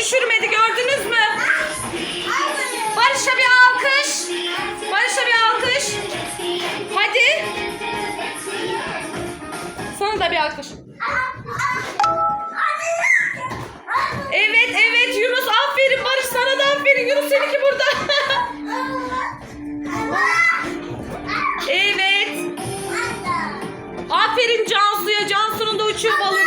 düşürmedi gördünüz mü? Barış'a bir alkış. Barış'a bir alkış. Hadi. Sana da bir alkış. Evet evet Yunus aferin Barış sana da aferin Yunus seninki burada. evet. Aferin Cansu'ya. Cansu'nun da uçuyor balonu.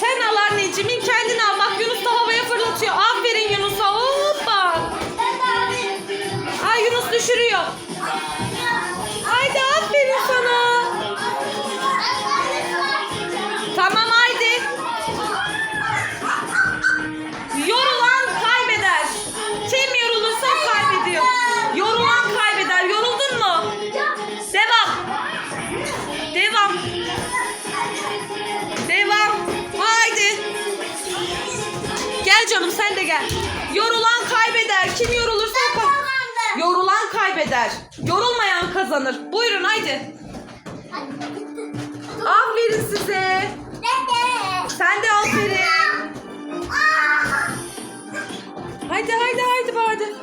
Sen al anneciğim kendin al. Kim yorulursa o ka- Yorulan kaybeder. Yorulmayan kazanır. Buyurun haydi. Aferin size. Sen de aferin. Haydi haydi haydi hadi.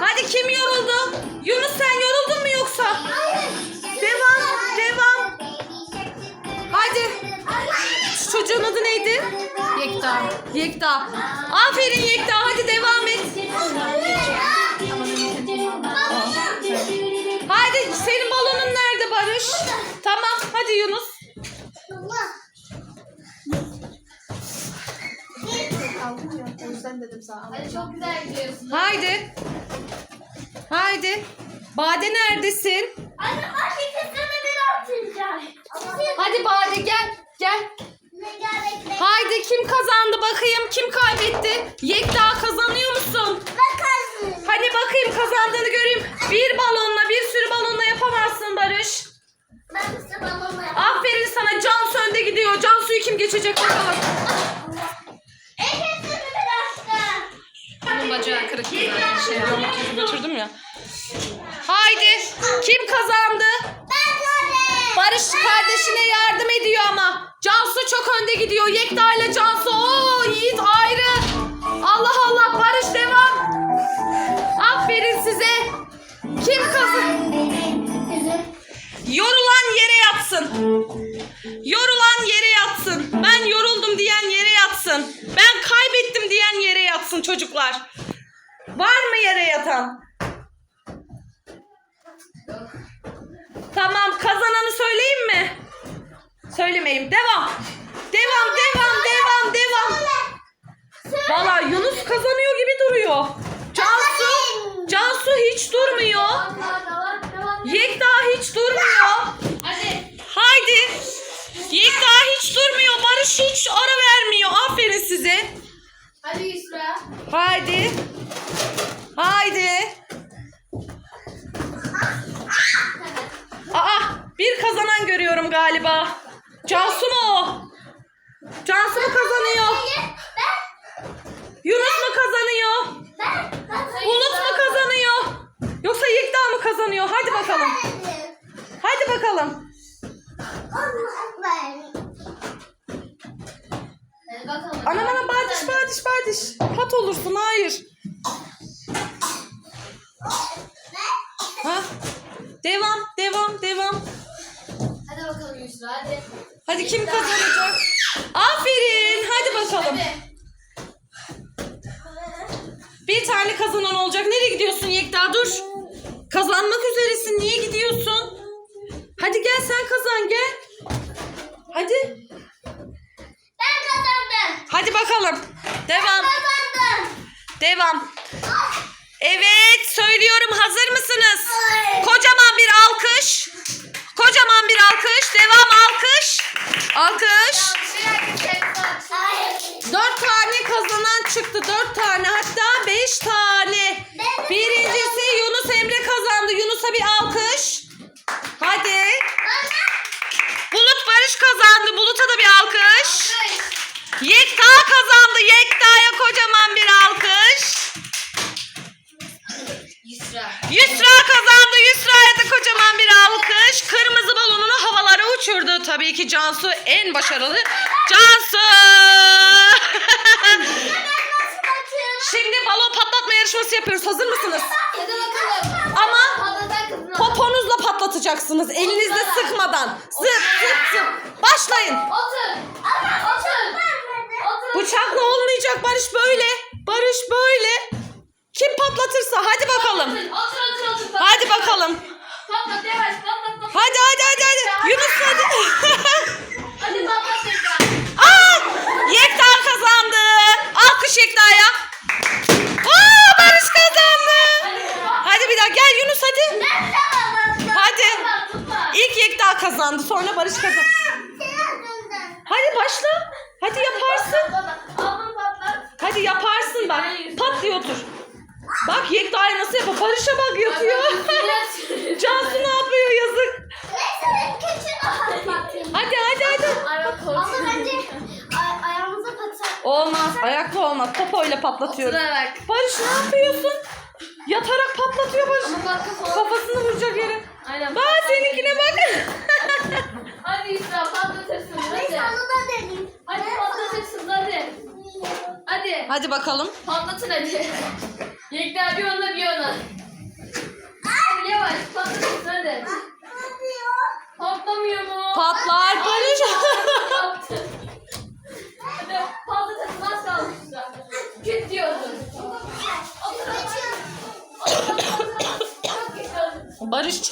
Hadi kim yoruldu? Yunus sen yoruldun Yekta. Aferin Yekta hadi devam et. Haydi senin balonun nerede Barış? Tamam hadi Yunus. Aldım ya. O yüzden dedim sana. Hadi çok güzel gidiyorsun. Haydi. Haydi. Bade neredesin? Anne artık kızımı bir atacağım. Hadi Bade gel. Gel. Haydi kim kazandı bakayım kim kaybetti? Yekta kazanıyor musun? Bakarsın. Hadi bakayım kazandığını göreyim. Bir balonla bir sürü balonla yapamazsın Barış. Ben size balonu yapayım. Aferin sana Cansu önde gidiyor. Cansu'yu kim geçecek bakalım. Bir. Bunun bacağı kırık zaten. Şey götürdüm ya. Haydi. Kim kazandı? Barış kardeşine yardım ediyor ama. Cansu çok önde gidiyor. Yekta ile Cansu. Oo Yiğit ayrı. Allah Allah Barış devam. Aferin size. Kim kazandı? Yorulan yere yatsın. Yorulan yere yatsın. Ben yoruldum diyen yere yatsın. Ben kaybettim diyen yere yatsın çocuklar. Var mı yere yatan? Tamam kazananı söyleyeyim mi? Söylemeyeyim. Devam. Devam, devam, devam, devam. Valla Yunus kazanıyor gibi duruyor. Cansu, Cansu hiç durmuyor. Yekta hiç durmuyor. Hadi. Haydi. Yekta hiç durmuyor. Barış hiç ara vermiyor. Aferin size. Hadi Yusra. Haydi. Haydi. Aa, bir kazanan görüyorum galiba. Cansu mu o? Cansu mu kazanıyor? Ben. Yunus mu kazanıyor? Ben. Ben. Bulut mu kazanıyor? Yoksa Yekta mı kazanıyor? Hadi bakalım. Hadi bakalım. Hadi bakalım. Anam anam badiş badiş badiş. Pat olursun hayır. Ha? Devam devam devam. Hadi bakalım Yusra hadi. Hadi kim kazanacak? Aferin. Hadi bakalım. Hadi. Bir tane kazanan olacak. Nereye gidiyorsun Yekta? Dur. Kazanmak üzeresin. Niye gidiyorsun? Hadi gel sen kazan gel. Hadi. Ben kazandım. Hadi bakalım. Devam. Devam. Evet söylüyorum hazır mısınız? Kocaman bir alkış. Kocaman bir alkış. Devam alkış. Alkış. Dört tane kazanan çıktı. Dört tane hatta beş tane. Birincisi Yunus Emre kazandı. Yunus'a bir alkış. Hadi. Bulut Barış kazandı. Bulut'a da bir alkış. Yekta kazandı. Yekta'ya kocaman bir alkış. Ki Cansu en başarılı. Cansu! Şimdi balon patlatma yarışması yapıyoruz. Hazır mısınız? Ama poponuzla patlatacaksınız. Elinizle sıkmadan. Zıp zıp zıp. Başlayın. Otur. Otur. Bıçakla olmayacak Barış böyle. Barış böyle. Kim patlatırsa hadi bakalım. Hadi bakalım. Hadi hadi hadi hadi. Yunus hadi. Hadi patlat tekrar. Aa! Yekta kazandı. Alkış Yekta'ya. Aa, Barış kazandı. Hadi bir daha gel Yunus hadi. Hadi. Tutma tutma. İlk Yekta kazandı. Sonra Barış kazandı. Hadi başla. Hadi yaparsın. Ablam patlat. Hadi yaparsın bak. Pat diye otur. Bak Yekta'ya nasıl yapıyor? Barış'a bak yatıyor. Cansu ne yapıyor yazık. Hadi hadi hadi. Ama bence ay- ayağımıza patak. Olmaz. Ayakta olmaz. Popoyla patlatıyoruz. Oturarak. Barış ne yapıyorsun? Yatarak patlatıyor Barış. Ama bak kafa- Kafasını vuracak yere. Aynen. Bak seninkine bak. Hadi Yusra patlatırsın. Hadi. Hadi patlatırsın hadi. Hadi. Hadi bakalım. Patlatın hadi. Yekta bir ona bir ona.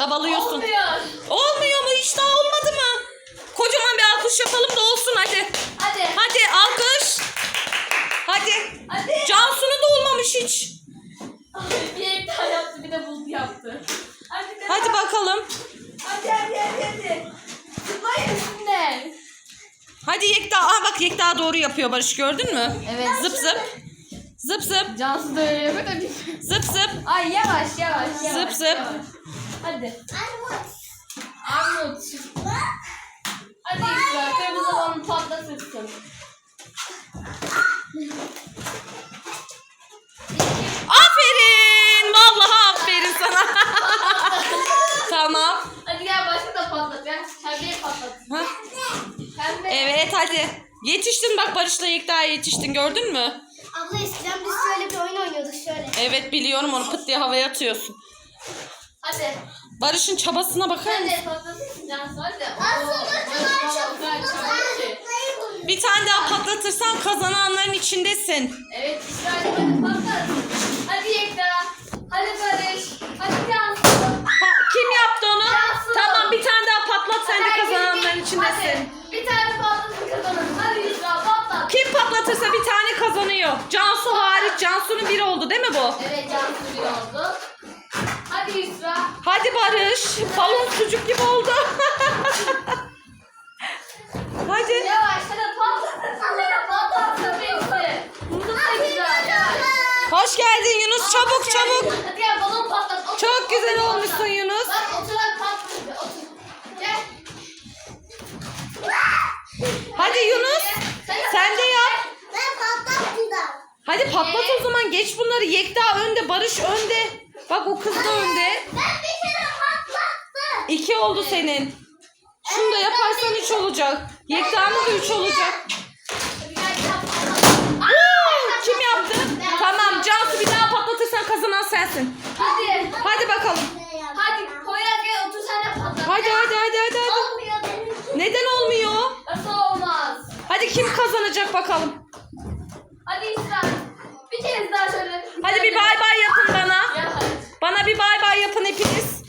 Barış çabalıyorsun. Olmuyor. Olmuyor mu? Hiç daha olmadı mı? Kocaman bir alkış yapalım da olsun hadi. Hadi. Hadi alkış. Hadi. Hadi. Cansu'nun da olmamış hiç. Bir Yekta yaptı bir de buldu yaptı. Hadi. Hadi bakalım. Hadi hadi hadi hadi. Zıplayın üstüne. Hadi Yekta. Aa bak Yekta doğru yapıyor Barış gördün mü? Evet. Zıp zıp. Zıp zıp. Cansu da öyle yapıyor da biz. Zıp zıp. Ay yavaş yavaş yavaş. Zıp zıp. yavaş. Hadi. Armut. Hadi İsra kırmızı balonu patlatırsın. Aferin. Vallahi aferin sana. tamam. Hadi gel başka da patlat ya. Pembeyi patlat. Ha? Pembe. Evet hadi. Yetiştin bak Barış'la Yekta'ya yetiştin gördün mü? Abla eskiden biz şöyle bir oyun oynuyorduk şöyle. Evet biliyorum onu pıt diye havaya atıyorsun. Hadi. Barış'ın çabasına bakar mısın? hadi. Bir tane daha patlatırsan kazananların içindesin. Evet İsrail hadi patlat. Hadi Yekta. Hadi Barış. Hadi Cansu. Kim yaptı onu? Cansu. Tamam bir tane daha patlat sen de kazananların içindesin. Hadi. Bir tane patlatın kazanın. Hadi İsra patlat. Kim patlatırsa bir tane kazanıyor. Cansu hariç Cansu'nun biri oldu değil mi bu? Evet Cansu bir oldu. Hadi Yusra. Hadi Barış. Balon sucuk gibi oldu. Hadi. Yavaş hadi. Hadi da güzel. Hoş geldin Yunus. Çabuk çabuk. Hadi gel balon patlat. Otur, Çok otur, güzel patlat. olmuşsun Yunus. Bak oturarak patlat. Otur. Gel. Hadi Yunus. Sen de yap. Ben patlattım. Hadi patlat o zaman. Geç bunları. Yekta önde. Barış önde. Bak o kız da önde. Ben bir kere patlattım. İki oldu senin. Şunu da yaparsan üç olacak. Yekta'nın da üç olacak. Woo! Kim yaptı? Tamam Cansu bir daha patlatırsan kazanan sensin. Hadi. Hadi bakalım. Hadi Poyraz gel otur sen de patlat. Hadi hadi hadi hadi. hadi. Neden olmuyor? Nasıl olmaz? Hadi kim kazanacak bakalım. Hadi İsra. Bir kez daha şöyle. Hadi bir bay bay. Bana bir bay bay yapın hepiniz.